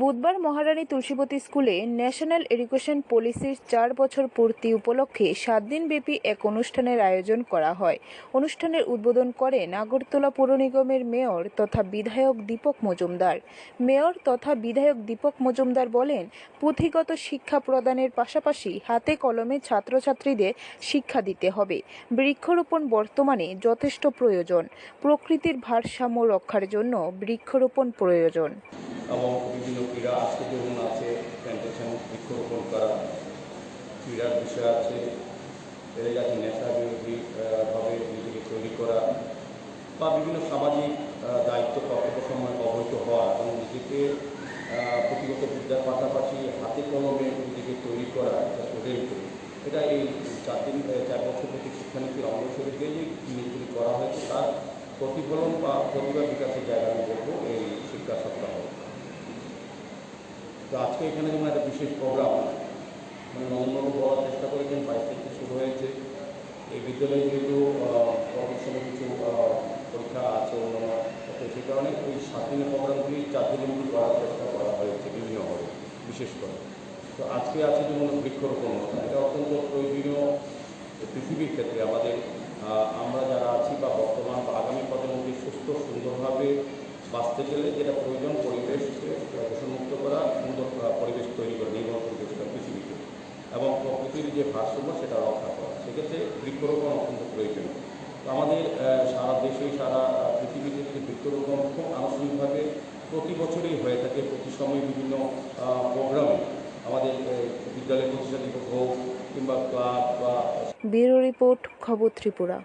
বুধবার মহারানী তুলসীবতী স্কুলে national education পলিসির চার বছর পূর্তি উপলক্ষে সাত দিনব্যাপী এক অনুষ্ঠানের আয়োজন করা হয়। অনুষ্ঠানের উদ্বোধন করেন আগরতলা পৌর নিগমের মেয়র তথা বিধায়ক দীপক মজুমদার। মেয়র তথা বিধায়ক দীপক মজুমদার বলেন, পুঁথিগত শিক্ষা প্রদানের পাশাপাশি হাতে কলমে ছাত্রছাত্রীদের শিক্ষা দিতে হবে। বৃক্ষরোপণ বর্তমানে যথেষ্ট প্রয়োজন। প্রকৃতির ভারসাম্য রক্ষার জন্য বৃক্ষরোপণ প্রয়োজন। এবং বিভিন্ন ক্রীড়া আজকে যেমন আছে প্ল্যান্টেশন বৃক্ষরোপণ করা ক্রীড়ার বিষয় আছে এদের কাছে নেশা বিরোধী আহ, ভাবে নিজেকে তৈরি করা বা বিভিন্ন সামাজিক দায়িত্ব কর্তব্য সময় অবহিত হওয়া এবং নিজেকে পুঁথিগত বিদ্যার পাশাপাশি হাতে কলমে নিজেকে তৈরি করা হোটেল তৈরি এটা এই চার দিন চার বছর প্রতি শিক্ষানীতির যে যে জিনিসগুলি করা হয়েছে তার প্রতিফলন বা প্রতিভা বিকাশের জায়গা আমি বলব এই শিক্ষা সপ্তাহ তো আজকে এখানে যেমন একটা বিশেষ প্রোগ্রাম মানে নন্দনবাবু বলার চেষ্টা করেছেন বাইশ থেকে শুরু হয়েছে। এই বিদ্যালয়ে যেহেতু সময় কিছু পরীক্ষা আছে অন্যান্য, তো সেই কারণে ওই সাত দিনের প্রোগ্রামগুলি চার দিনের মধ্যে করার চেষ্টা করা হয়েছে বিভিন্নভাবে বিশেষ করে। তো আজকে আছে যেমন বৃক্ষরোপণ এটা অত্যন্ত প্রয়োজনীয় পৃথিবীর ক্ষেত্রে। আমাদের আমরা যারা আছি বা বর্তমান বা আগামী প্রজন্মকে সুস্থ সুন্দরভাবে বাঁচতে গেলে যেটা প্রয়োজন পরিবেশকে দূষণমুক্ত করা সুন্দর আহ, পরিবেশ তৈরি করা নির্ভর পরিবেশটা পৃথিবীতে এবং প্রকৃতির যে ভারসাম্য, সেটা রক্ষা করা। সেক্ষেত্রে বৃক্ষরোপণ অত্যন্ত প্রয়োজন আমাদের সারা দেশে, সারা পৃথিবীতে যদি বৃক্ষরোপণ খুব আনুষ্ঠানিকভাবে প্রতি বছরই হয়ে থাকে, প্রতি সময় বিভিন্ন প্রোগ্রামে। আমাদের বিদ্যালয় প্রতিষ্ঠানিক হোক কিংবা ক্লাব বা ব্যুরো রিপোর্ট, খবর ত্রিপুরা।